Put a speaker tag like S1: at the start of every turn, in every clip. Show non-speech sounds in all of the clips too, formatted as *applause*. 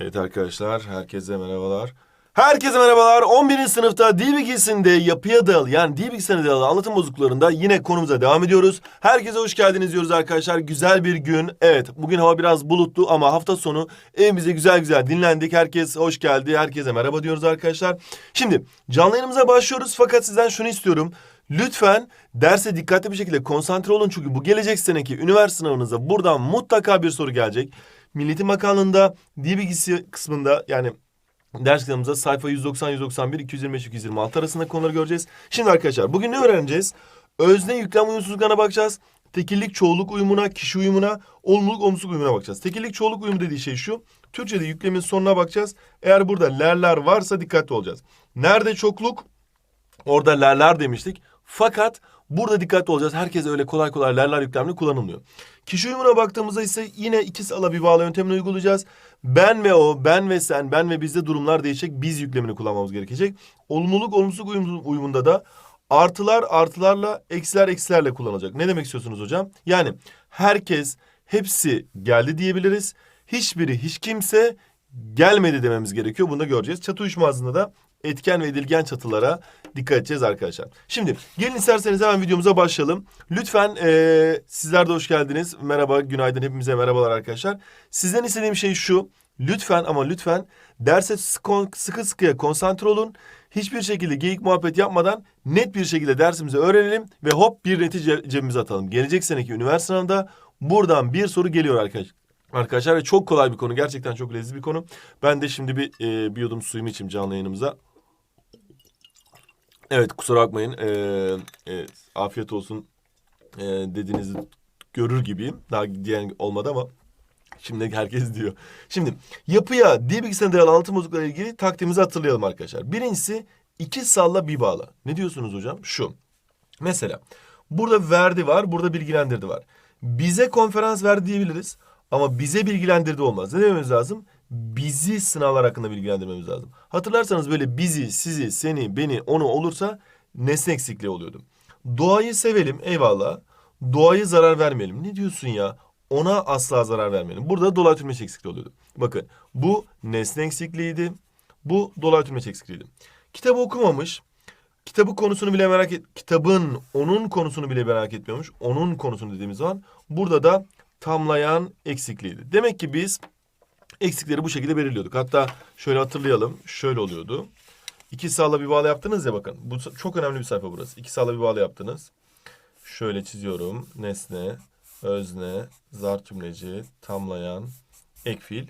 S1: Evet arkadaşlar, herkese merhabalar. Herkese merhabalar. 11. sınıfta dil bilgisinde yapıya dayalı yani dil bilgisine dayalı anlatım bozukluklarında yine konumuza devam ediyoruz. Herkese hoş geldiniz diyoruz arkadaşlar. Güzel bir gün. Evet bugün hava biraz bulutlu ama hafta sonu evimize güzel güzel dinlendik. Herkes hoş geldi. Herkese merhaba diyoruz arkadaşlar. Şimdi canlı yayınımıza başlıyoruz fakat sizden şunu istiyorum. Lütfen derse dikkatli bir şekilde konsantre olun çünkü bu gelecek seneki üniversite sınavınıza buradan mutlaka bir soru gelecek. Milliyetin Bakanlığı'nda dil bilgisi kısmında yani ders kitabımızda sayfa 190, 191, 225, 226 arasında konuları göreceğiz. Şimdi arkadaşlar bugün ne öğreneceğiz? Özne yüklem uyumsuzluklarına bakacağız. Tekillik çoğulluk uyumuna, kişi uyumuna, olumluluk olumsuzluk uyumuna bakacağız. Tekillik çoğulluk uyumu dediği şey şu. Türkçe'de yüklemin sonuna bakacağız. Eğer burada lerler varsa dikkatli olacağız. Nerede çokluk? Orada lerler demiştik. Fakat burada dikkatli olacağız. Herkes öyle kolay kolay lerler yüklemli kullanılmıyor. Kişi uyumuna baktığımızda ise yine iki sala bir bağlı yöntemini uygulayacağız. Ben ve o, ben ve sen, ben ve bizde durumlar değişecek. Biz yüklemini kullanmamız gerekecek. Olumluluk, olumsuzluk uyum, uyumunda da artılar artılarla, eksiler eksilerle kullanılacak. Ne demek istiyorsunuz hocam? Yani herkes, hepsi geldi diyebiliriz. Hiçbiri, hiç kimse gelmedi dememiz gerekiyor. Bunu da göreceğiz. Çatı uyuşmazlığında da etken ve edilgen çatılara dikkat edeceğiz arkadaşlar. Şimdi gelin isterseniz hemen videomuza başlayalım. Lütfen eee, sizler de hoş geldiniz. Merhaba, günaydın hepimize merhabalar arkadaşlar. Sizden istediğim şey şu. Lütfen ama lütfen derse sıkı sıkıya konsantre olun. Hiçbir şekilde geyik muhabbet yapmadan net bir şekilde dersimizi öğrenelim ve hop bir netice cebimize atalım. Gelecek seneki üniversite sınavında buradan bir soru geliyor arkadaşlar. Arkadaşlar ve çok kolay bir konu. Gerçekten çok lezzetli bir konu. Ben de şimdi bir e, bir yudum suyumu içeyim canlı yayınımıza. Evet kusura bakmayın. Ee, e, afiyet olsun e, dediğinizi görür gibiyim. Daha diyen olmadı ama şimdi herkes diyor. Şimdi yapıya dil bilgisine dayalı anlatım bozuklukları ile ilgili taktiğimizi hatırlayalım arkadaşlar. Birincisi iki salla bir bağla. Ne diyorsunuz hocam? Şu. Mesela burada verdi var, burada bilgilendirdi var. Bize konferans verdi diyebiliriz ama bize bilgilendirdi olmaz. Ne dememiz lazım? Bizi sınavlar hakkında bilgilendirmemiz lazım. Hatırlarsanız böyle bizi, sizi, seni, beni, onu olursa nesne eksikliği oluyordu. Doğayı sevelim eyvallah. Doğayı zarar vermeyelim. Ne diyorsun ya? Ona asla zarar vermeyelim. Burada dolaylı tümleç eksikliği oluyordu. Bakın bu nesne eksikliğiydi. Bu dolaylı tümleç eksikliğiydi. Kitabı okumamış. Kitabı konusunu bile merak et. Kitabın onun konusunu bile merak etmiyormuş. Onun konusunu dediğimiz zaman burada da tamlayan eksikliğiydi. Demek ki biz eksikleri bu şekilde belirliyorduk. Hatta şöyle hatırlayalım. Şöyle oluyordu. İki sağla bir bağlı yaptınız ya bakın. Bu çok önemli bir sayfa burası. İki sağla bir bağlı yaptınız. Şöyle çiziyorum. Nesne, özne, zar tümleci, tamlayan, ek fiil.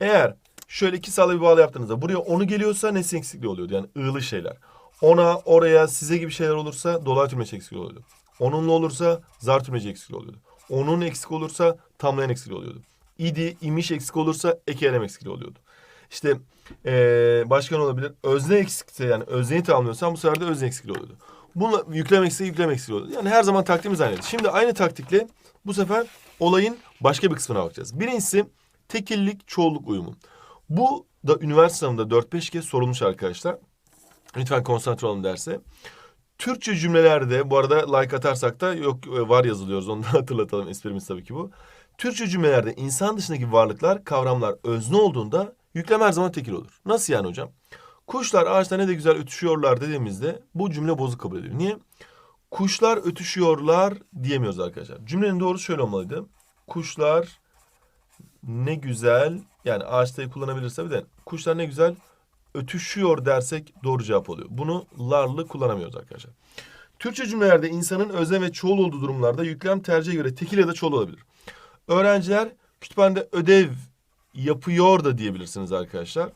S1: Eğer şöyle iki sağla bir bağlı yaptığınızda buraya onu geliyorsa nesne eksikliği oluyordu. Yani ığlı şeyler. Ona, oraya, size gibi şeyler olursa dolaylı tümleç eksikliği oluyordu. Onunla olursa zar tümleci eksikliği oluyordu. Onun eksik olursa tamlayan eksikliği oluyordu. İdi, imiş eksik olursa eki elem eksikliği oluyordu. İşte eee başka ne olabilir? Özne eksikse yani özneyi tamamlıyorsan bu sefer de özne eksikliği oluyordu. Bununla yüklem eksikliği yüklem eksikliği oluyordu. Yani her zaman taktiğimiz aynıydı. Şimdi aynı taktikle bu sefer olayın başka bir kısmına bakacağız. Birincisi tekillik çoğulluk uyumu. Bu da üniversite sınavında 4-5 kez sorulmuş arkadaşlar. Lütfen konsantre olun derse. Türkçe cümlelerde bu arada like atarsak da yok e, var yazılıyoruz onu da *laughs* hatırlatalım esprimiz tabii ki bu. Türkçe cümlelerde insan dışındaki varlıklar, kavramlar özne olduğunda yüklem her zaman tekil olur. Nasıl yani hocam? Kuşlar ağaçta ne de güzel ötüşüyorlar dediğimizde bu cümle bozuk kabul ediyor. Niye? Kuşlar ötüşüyorlar diyemiyoruz arkadaşlar. Cümlenin doğrusu şöyle olmalıydı. Kuşlar ne güzel yani ağaçtayı kullanabilirse bir de kuşlar ne güzel ötüşüyor dersek doğru cevap oluyor. Bunu larlı kullanamıyoruz arkadaşlar. Türkçe cümlelerde insanın özne ve çoğul olduğu durumlarda yüklem tercihe göre tekil ya da çoğul olabilir. Öğrenciler kütüphanede ödev yapıyor da diyebilirsiniz arkadaşlar.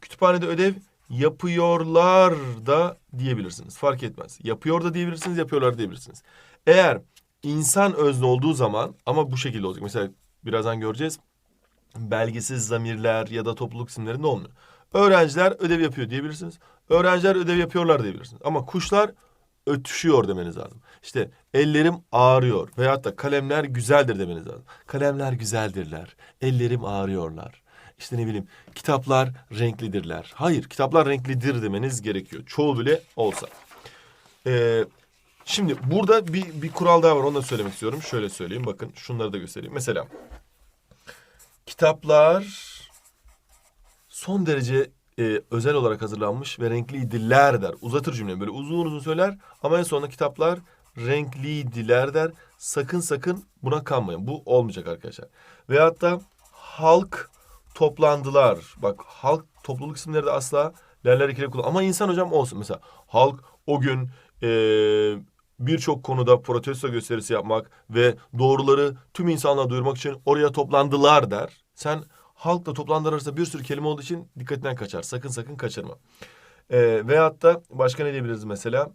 S1: Kütüphanede ödev yapıyorlar da diyebilirsiniz. Fark etmez. Yapıyor da diyebilirsiniz, yapıyorlar diyebilirsiniz. Eğer insan özne olduğu zaman ama bu şekilde olacak. Mesela birazdan göreceğiz. Belgesiz zamirler ya da topluluk isimlerinde olmuyor. Öğrenciler ödev yapıyor diyebilirsiniz. Öğrenciler ödev yapıyorlar diyebilirsiniz. Ama kuşlar ötüşüyor demeniz lazım. İşte ellerim ağrıyor veyahut da kalemler güzeldir demeniz lazım. Kalemler güzeldirler. Ellerim ağrıyorlar. İşte ne bileyim kitaplar renklidirler. Hayır kitaplar renklidir demeniz gerekiyor. Çoğu bile olsa. Ee, şimdi burada bir, bir kural daha var onu da söylemek istiyorum. Şöyle söyleyeyim bakın şunları da göstereyim. Mesela kitaplar son derece e, özel olarak hazırlanmış ve renkliydiler der. Uzatır cümleyi böyle uzun uzun söyler ama en sonunda kitaplar renkliydiler der. Sakın sakın buna kanmayın. Bu olmayacak arkadaşlar. Veyahut da halk toplandılar. Bak halk topluluk isimleri de asla lerler ikili kullan. Ama insan hocam olsun. Mesela halk o gün e, birçok konuda protesto gösterisi yapmak ve doğruları tüm insanlığa duyurmak için oraya toplandılar der. Sen halkla toplandılar arasında bir sürü kelime olduğu için dikkatinden kaçar. Sakın sakın kaçırma. E, veyahut da başka ne diyebiliriz mesela?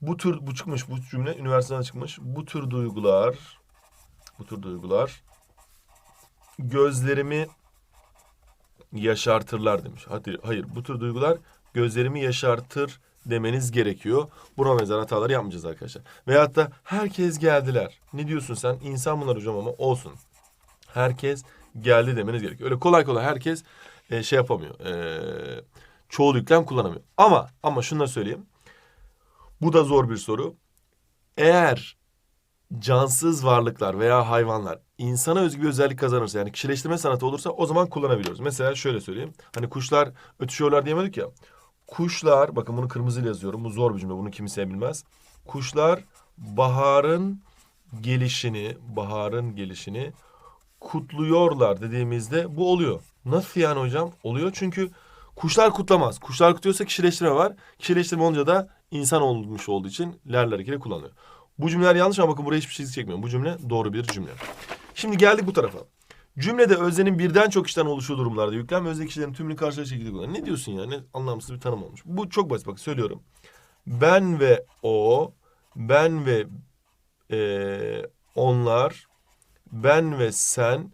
S1: Bu tür bu çıkmış bu cümle üniversiteden çıkmış. Bu tür duygular bu tür duygular gözlerimi yaşartırlar demiş. Hadi hayır bu tür duygular gözlerimi yaşartır demeniz gerekiyor. Buna benzer hataları yapmayacağız arkadaşlar. Veyahut da herkes geldiler. Ne diyorsun sen? İnsan bunlar hocam ama olsun. Herkes geldi demeniz gerekiyor. Öyle kolay kolay herkes e, şey yapamıyor. E, çoğul yüklem kullanamıyor. Ama ama şunu da söyleyeyim. Bu da zor bir soru. Eğer cansız varlıklar veya hayvanlar insana özgü bir özellik kazanırsa yani kişileştirme sanatı olursa o zaman kullanabiliyoruz. Mesela şöyle söyleyeyim. Hani kuşlar ötüşüyorlar diyemedik ya. Kuşlar bakın bunu kırmızıyla yazıyorum. Bu zor bir cümle. Bunu kimse bilmez. Kuşlar baharın gelişini, baharın gelişini kutluyorlar dediğimizde bu oluyor. Nasıl yani hocam? Oluyor çünkü kuşlar kutlamaz. Kuşlar kutluyorsa kişileştirme var. Kişileştirme olunca da insan olmuş olduğu için lerler ikili kullanılıyor. Bu cümleler yanlış ama bakın buraya hiçbir çizgi çekmiyorum. Bu cümle doğru bir cümle. Şimdi geldik bu tarafa. Cümlede öznenin birden çok kişiden oluşduğu durumlarda yüklem özdeki kişilerin tümünü karşılaştığı şekilde kullanır. Ne diyorsun ya? Ne anlamsız bir tanım olmuş. Bu çok basit bak söylüyorum. Ben ve o, ben ve eee, onlar, ben ve sen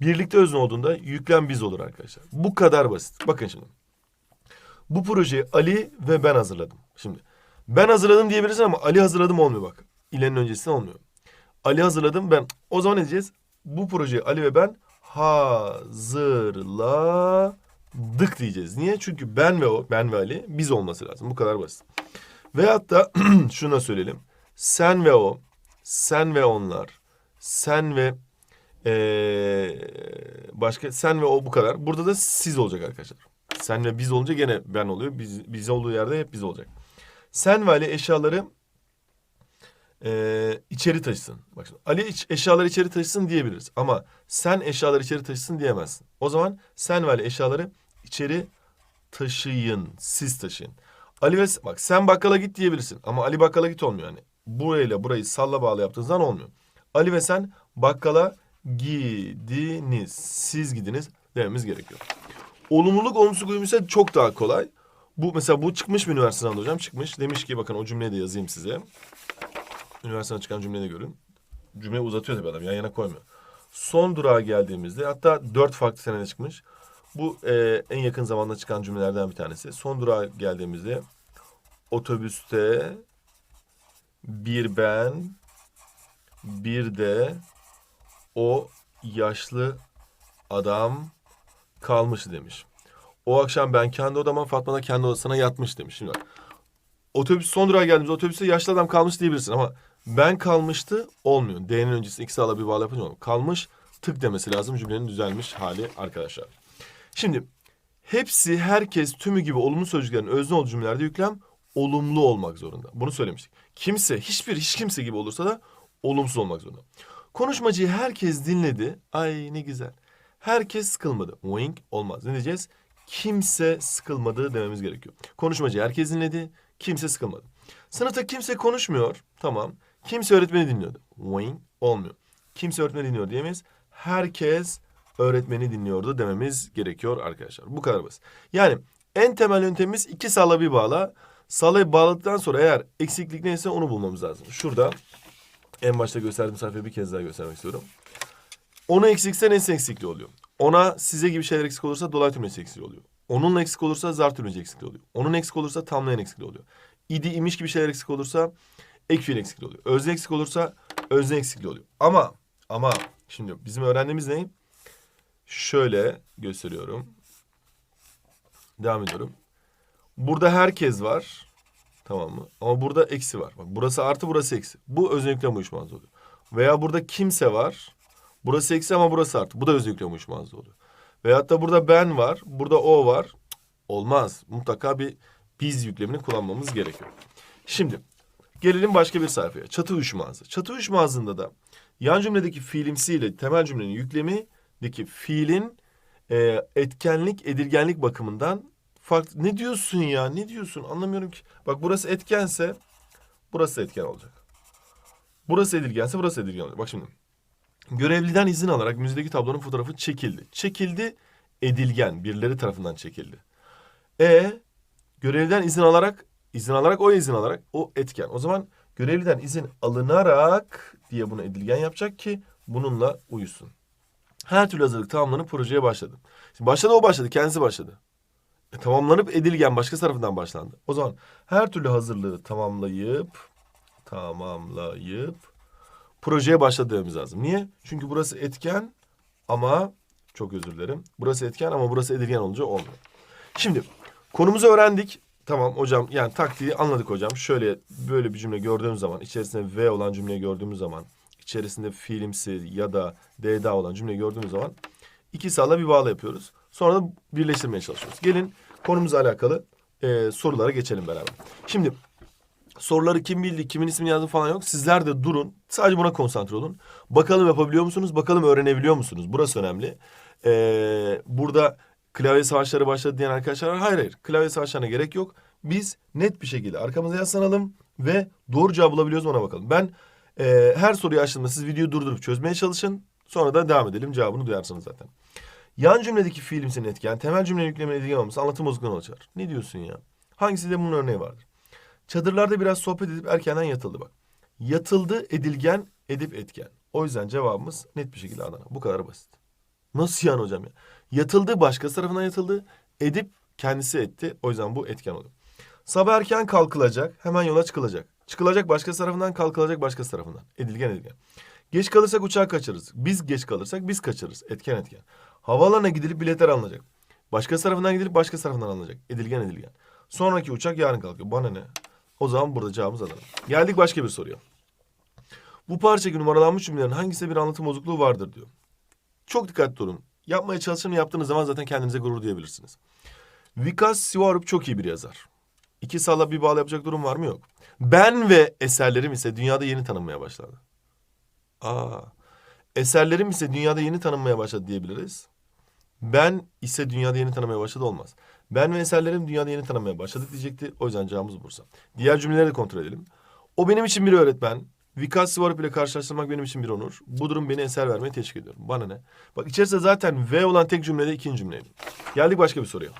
S1: birlikte özne olduğunda yüklem biz olur arkadaşlar. Bu kadar basit. Bakın şimdi. Bu projeyi Ali ve ben hazırladım. Şimdi ben hazırladım diyebilirsin ama Ali hazırladım olmuyor bak. İlenin öncesinde olmuyor. Ali hazırladım ben. O zaman ne diyeceğiz? Bu projeyi Ali ve ben hazırladık diyeceğiz. Niye? Çünkü ben ve o, ben ve Ali biz olması lazım. Bu kadar basit. Veyahut da *clears throat* şuna söyleyelim. Sen ve o, sen ve onlar, sen ve ee, başka sen ve o bu kadar. Burada da siz olacak arkadaşlar. Sen ve biz olunca gene ben oluyor. Biz, biz olduğu yerde hep biz olacak. Sen ve Ali eşyaları e, içeri taşısın. Bak şimdi, Ali iç- eşyaları içeri taşısın diyebiliriz. Ama sen eşyaları içeri taşısın diyemezsin. O zaman sen ve Ali eşyaları içeri taşıyın. Siz taşıyın. Ali ve bak sen bakkala git diyebilirsin. Ama Ali bakkala git olmuyor yani. Burayla burayı salla bağlı yaptığın zaman olmuyor. Ali ve sen bakkala gidiniz. Siz gidiniz dememiz gerekiyor. Olumluluk olumsuzluk uyumu çok daha kolay. Bu mesela bu çıkmış mı üniversite sınavında hocam? Çıkmış. Demiş ki bakın o cümleyi de yazayım size. Üniversiteden çıkan cümleyi de görün. Cümleyi uzatıyor tabii adam yan yana koymuyor. Son durağa geldiğimizde hatta dört farklı senede çıkmış. Bu e, en yakın zamanda çıkan cümlelerden bir tanesi. Son durağa geldiğimizde otobüste bir ben bir de o yaşlı adam kalmıştı demiş. O akşam ben kendi odama Fatma da kendi odasına yatmış demiş. Şimdi. Otobüs son durağa geldiğimizde otobüste yaşlı adam kalmış diyebilirsin ama ben kalmıştı olmuyor. D'nin öncesi ikisi ala bir bağlı yapınca. Kalmış tık demesi lazım cümlenin düzelmiş hali arkadaşlar. Şimdi hepsi herkes tümü gibi olumlu sözcüklerin özne olduğu cümlelerde yüklem olumlu olmak zorunda. Bunu söylemiştik. Kimse hiçbir hiç kimse gibi olursa da olumsuz olmak zorunda. Konuşmacıyı herkes dinledi. Ay ne güzel. Herkes sıkılmadı. Wink olmaz. Ne diyeceğiz? Kimse sıkılmadı dememiz gerekiyor. Konuşmacıyı herkes dinledi. Kimse sıkılmadı. Sınıfta kimse konuşmuyor. Tamam. Kimse öğretmeni dinliyordu. Wink olmuyor. Kimse öğretmeni dinliyor diyemeyiz. Herkes öğretmeni dinliyordu dememiz gerekiyor arkadaşlar. Bu kadar basit. Yani en temel yöntemimiz iki salla bir bağla. Sallayı bağladıktan sonra eğer eksiklik neyse onu bulmamız lazım. Şurada en başta gösterdiğim sayfayı bir kez daha göstermek istiyorum. Ona eksikse nesi eksikliği oluyor. Ona size gibi şeyler eksik olursa dolaylı tümleci eksikliği oluyor. Onunla eksik olursa zar tümleci eksikliği oluyor. Onun eksik olursa tamlayan eksikliği oluyor. İdi imiş gibi şeyler eksik olursa ek fiil eksikliği oluyor. Özne eksik olursa özne eksikliği oluyor. Ama ama şimdi bizim öğrendiğimiz ne? Şöyle gösteriyorum. Devam ediyorum. Burada herkes var. Tamam mı? Ama burada eksi var. Bak burası artı burası eksi. Bu özne yüklem uyuşmazlığı oluyor. Veya burada kimse var. Burası eksi ama burası artı. Bu da özne yüklem uyuşmazlığı oluyor. Veyahut da burada ben var, burada o var. Olmaz. Mutlaka bir biz yüklemini kullanmamız gerekiyor. Şimdi gelelim başka bir sayfaya. Çatı uyuşmazlığı. Çatı uyuşmazlığında da yan cümledeki fiilimsiyle temel cümlenin yüklemindeki fiilin e, etkenlik, edilgenlik bakımından farklı. Ne diyorsun ya? Ne diyorsun? Anlamıyorum ki. Bak burası etkense burası etken olacak. Burası edilgense burası edilgen olacak. Bak şimdi. Görevliden izin alarak müzedeki tablonun fotoğrafı çekildi. Çekildi, edilgen. Birileri tarafından çekildi. E görevliden izin alarak, izin alarak o izin alarak o etken. O zaman görevliden izin alınarak diye bunu edilgen yapacak ki bununla uyusun. Her türlü hazırlık tamamlanıp projeye başladı. Şimdi başladı o başladı, kendisi başladı. E, tamamlanıp edilgen başka tarafından başlandı. O zaman her türlü hazırlığı tamamlayıp tamamlayıp projeye başladı dememiz lazım. Niye? Çünkü burası etken ama çok özür dilerim. Burası etken ama burası edilgen olunca olmuyor. Şimdi konumuzu öğrendik. Tamam hocam yani taktiği anladık hocam. Şöyle böyle bir cümle gördüğümüz zaman içerisinde V olan cümle gördüğümüz zaman içerisinde fiilimsi ya da DDA olan cümle gördüğümüz zaman iki sağla bir bağla yapıyoruz. Sonra da birleştirmeye çalışıyoruz. Gelin konumuzla alakalı e, sorulara geçelim beraber. Şimdi soruları kim bildi, kimin ismini yazdı falan yok. Sizler de durun. Sadece buna konsantre olun. Bakalım yapabiliyor musunuz? Bakalım öğrenebiliyor musunuz? Burası önemli. Ee, burada klavye savaşları başladı diyen arkadaşlar var. Hayır hayır. Klavye savaşlarına gerek yok. Biz net bir şekilde arkamıza yaslanalım ve doğru cevabı bulabiliyoruz ona bakalım. Ben e, her soruyu açtığımda siz videoyu durdurup çözmeye çalışın. Sonra da devam edelim. Cevabını duyarsınız zaten. Yan cümledeki fiilimsin etken, temel cümlenin yüklemine edilgen olması anlatım bozukluğuna açar. Ne diyorsun ya? Hangisi de bunun örneği vardır? Çadırlarda biraz sohbet edip erkenden yatıldı bak. Yatıldı edilgen, edip etken. O yüzden cevabımız net bir şekilde Adana. Bu kadar basit. Nasıl yani hocam ya? Yatıldı başkası tarafından yatıldı. Edip kendisi etti. O yüzden bu etken oluyor. Sabah erken kalkılacak. Hemen yola çıkılacak. Çıkılacak başkası tarafından kalkılacak başkası tarafından. Edilgen edilgen. Geç kalırsak uçağı kaçırırız. Biz geç kalırsak biz kaçırırız. Etken etken. Havaalanına gidilip biletler alınacak. Başkası tarafından gidilip başkası tarafından alınacak. Edilgen edilgen. Sonraki uçak yarın kalkıyor. Bana ne? O zaman burada cevabımız Adana. Geldik başka bir soruya. Bu parçadaki numaralanmış cümlelerin hangisinde bir anlatım bozukluğu vardır diyor. Çok dikkatli olun. Yapmaya çalışın yaptığınız zaman zaten kendinize gurur duyabilirsiniz. Vikas Sivarup çok iyi bir yazar. İki salla bir bağlı yapacak durum var mı? Yok. Ben ve eserlerim ise dünyada yeni tanınmaya başladı. Aa, eserlerim ise dünyada yeni tanınmaya başladı diyebiliriz. Ben ise dünyada yeni tanımaya başladı olmaz. Ben ve eserlerim dünyada yeni tanımaya başladık diyecekti. O yüzden cevabımız Bursa. Diğer cümleleri de kontrol edelim. O benim için bir öğretmen. Vikas Sivarup ile karşılaştırmak benim için bir onur. Bu durum beni eser vermeye teşvik ediyor. Bana ne? Bak içerisinde zaten V olan tek cümlede ikinci cümleydi. Geldik başka bir soruya.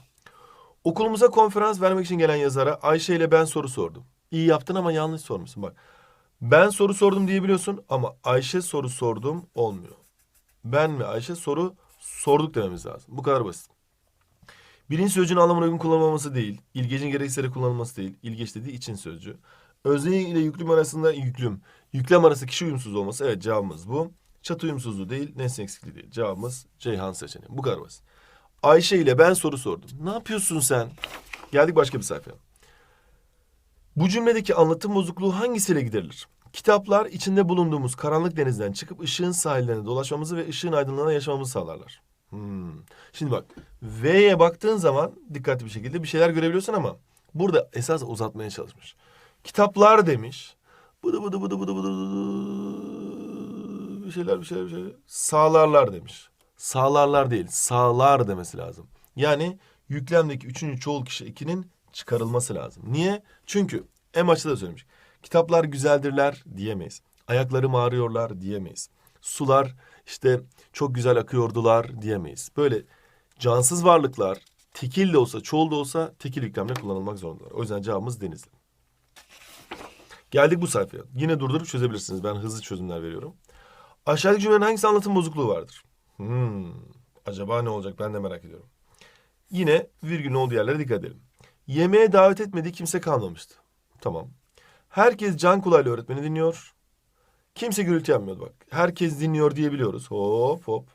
S1: Okulumuza konferans vermek için gelen yazara Ayşe ile ben soru sordum. İyi yaptın ama yanlış sormuşsun. Bak ben soru sordum diyebiliyorsun ama Ayşe soru sordum olmuyor. Ben ve Ayşe soru sorduk dememiz lazım. Bu kadar basit. Birinci sözcüğün anlamına uygun kullanılmaması değil. İlgecin gereksiz kullanılması değil. İlgeç dediği için sözcüğü. Özne ile yüklüm arasında yüklüm. Yüklem arası kişi uyumsuz olması. Evet cevabımız bu. Çatı uyumsuzluğu değil, nesne eksikliği değil. Cevabımız Ceyhan seçeneği. Bu kadar basit. Ayşe ile ben soru sordum. Ne yapıyorsun sen? Geldik başka bir sayfaya. Bu cümledeki anlatım bozukluğu hangisiyle giderilir? Kitaplar içinde bulunduğumuz karanlık denizden çıkıp ışığın sahillerine dolaşmamızı ve ışığın aydınlığına yaşamamızı sağlarlar. Hmm. Şimdi bak V'ye baktığın zaman dikkatli bir şekilde bir şeyler görebiliyorsun ama burada esas uzatmaya çalışmış. Kitaplar demiş. Bıdı bıdı bıdı bıdı bıdı bıdı bir şeyler bir şeyler bir şeyler sağlarlar demiş. Sağlarlar değil sağlar demesi lazım. Yani yüklemdeki üçüncü çoğul kişi ikinin çıkarılması lazım. Niye? Çünkü en başta da söylemiş. Kitaplar güzeldirler diyemeyiz. Ayaklarım ağrıyorlar diyemeyiz. Sular işte çok güzel akıyordular diyemeyiz. Böyle cansız varlıklar tekil de olsa çoğul da olsa tekil yüklemle kullanılmak zorundalar. O yüzden cevabımız Denizli. Geldik bu sayfaya. Yine durdurup çözebilirsiniz. Ben hızlı çözümler veriyorum. Aşağıdaki cümlenin hangisi anlatım bozukluğu vardır? Hmm, acaba ne olacak ben de merak ediyorum. Yine virgülün olduğu yerlere dikkat edelim. Yemeğe davet etmediği kimse kalmamıştı. Tamam. Herkes can kulağıyla öğretmeni dinliyor. Kimse gürültü yapmıyordu bak. Herkes dinliyor diyebiliyoruz. Hop hop.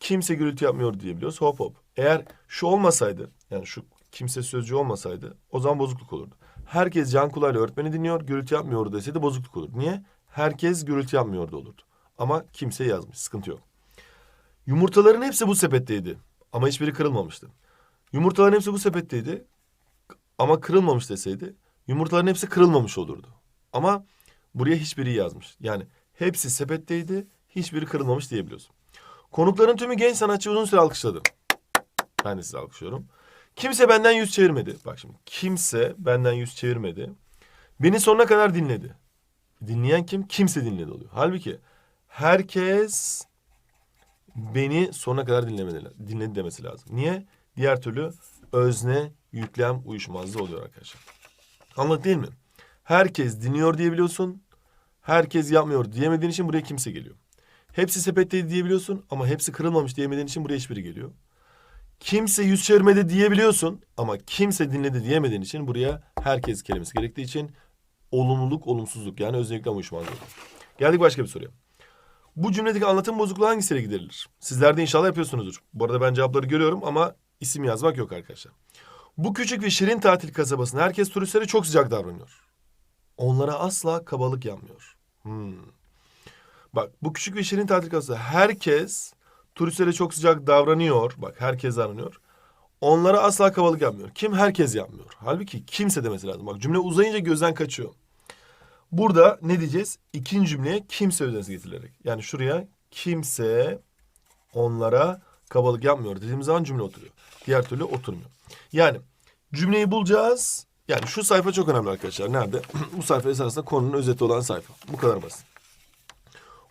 S1: Kimse gürültü yapmıyor diyebiliyoruz. Hop hop. Eğer şu olmasaydı yani şu kimse sözcüğü olmasaydı o zaman bozukluk olurdu. Herkes can kulağıyla öğretmeni dinliyor, gürültü yapmıyordu deseydi bozukluk olur. Niye? Herkes gürültü yapmıyordu olurdu. Ama kimse yazmış, sıkıntı yok. Yumurtaların hepsi bu sepetteydi. ama hiçbiri kırılmamıştı. Yumurtaların hepsi bu sepetteydi ama kırılmamış deseydi yumurtaların hepsi kırılmamış olurdu. Ama buraya hiçbiri yazmış. Yani hepsi sepetteydi, hiçbiri kırılmamış diyebiliyorsun. Konukların tümü genç sanatçı uzun süre alkışladı. Ben de sizi alkışlıyorum. Kimse benden yüz çevirmedi. Bak şimdi kimse benden yüz çevirmedi. Beni sonuna kadar dinledi. Dinleyen kim? Kimse dinledi oluyor. Halbuki herkes beni sonuna kadar dinlemedi, dinledi demesi lazım. Niye? Diğer türlü özne, yüklem uyuşmazlığı oluyor arkadaşlar. Anladın değil mi? Herkes dinliyor diyebiliyorsun. Herkes yapmıyor diyemediğin için buraya kimse geliyor. Hepsi sepetteydi diyebiliyorsun ama hepsi kırılmamış diyemediğin için buraya hiçbiri geliyor. Kimse yüz çevirmedi diyebiliyorsun ama kimse dinledi diyemediğin için buraya herkes kelimesi gerektiği için olumluluk, olumsuzluk yani özellikle uyuşmazlığı. Geldik başka bir soruya. Bu cümledeki anlatım bozukluğu hangisiyle giderilir? Sizler de inşallah yapıyorsunuzdur. Bu arada ben cevapları görüyorum ama isim yazmak yok arkadaşlar. Bu küçük ve şirin tatil kasabasında herkes turistlere çok sıcak davranıyor. Onlara asla kabalık yapmıyor. Hmm. Bak bu küçük ve şirin tatil herkes turistlere çok sıcak davranıyor. Bak herkes davranıyor. Onlara asla kabalık yapmıyor. Kim? Herkes yapmıyor. Halbuki kimse demesi lazım. Bak cümle uzayınca gözden kaçıyor. Burada ne diyeceğiz? İkinci cümleye kimse öznesi getirilerek. Yani şuraya kimse onlara kabalık yapmıyor dediğimiz zaman cümle oturuyor. Diğer türlü oturmuyor. Yani cümleyi bulacağız. Yani şu sayfa çok önemli arkadaşlar. Nerede? *clears throat* Bu sayfa esasında konunun özeti olan sayfa. Bu kadar basit.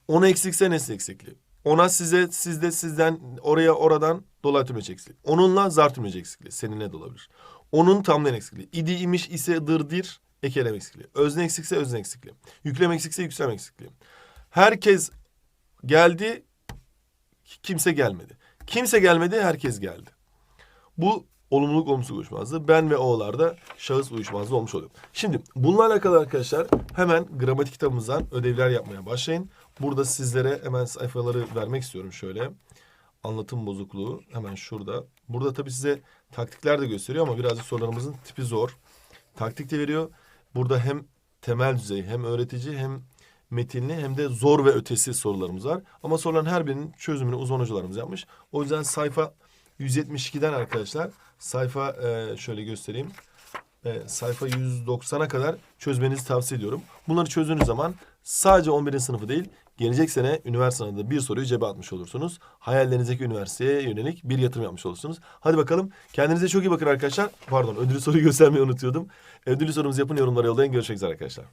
S1: Ona eksikse nesne eksikliği. Ona size, sizde, sizden, oraya, oradan dolayı tümleç eksikliği. Onunla zar tümleç eksikliği. Seninle de olabilir. Onun tamlayan eksikliği. İdi, imiş, ise, dır, dir, ekelem eksikliği. Özne eksikse özne eksikliği. Yüklem eksikse yüklem eksikliği. Herkes geldi, kimse gelmedi. Kimse gelmedi, herkes geldi. Bu olumluluk olumsuz uyuşmazlığı. Ben ve o'larda şahıs uyuşmazlığı olmuş oluyor. Şimdi bununla alakalı arkadaşlar hemen gramatik kitabımızdan ödevler yapmaya başlayın. Burada sizlere hemen sayfaları vermek istiyorum şöyle. Anlatım bozukluğu hemen şurada. Burada tabii size taktikler de gösteriyor ama birazcık sorularımızın tipi zor. Taktik de veriyor. Burada hem temel düzey hem öğretici hem metinli hem de zor ve ötesi sorularımız var. Ama soruların her birinin çözümünü uzman hocalarımız yapmış. O yüzden sayfa 172'den arkadaşlar sayfa e, şöyle göstereyim. E, sayfa 190'a kadar çözmenizi tavsiye ediyorum. Bunları çözdüğünüz zaman sadece 11. sınıfı değil gelecek sene üniversite sınavında bir soruyu cebe atmış olursunuz. Hayallerinizdeki üniversiteye yönelik bir yatırım yapmış olursunuz. Hadi bakalım kendinize çok iyi bakın arkadaşlar. Pardon ödülü soruyu *laughs* göstermeyi unutuyordum. Ödülü sorumuzu yapın yorumlara yollayın. Görüşmek üzere arkadaşlar.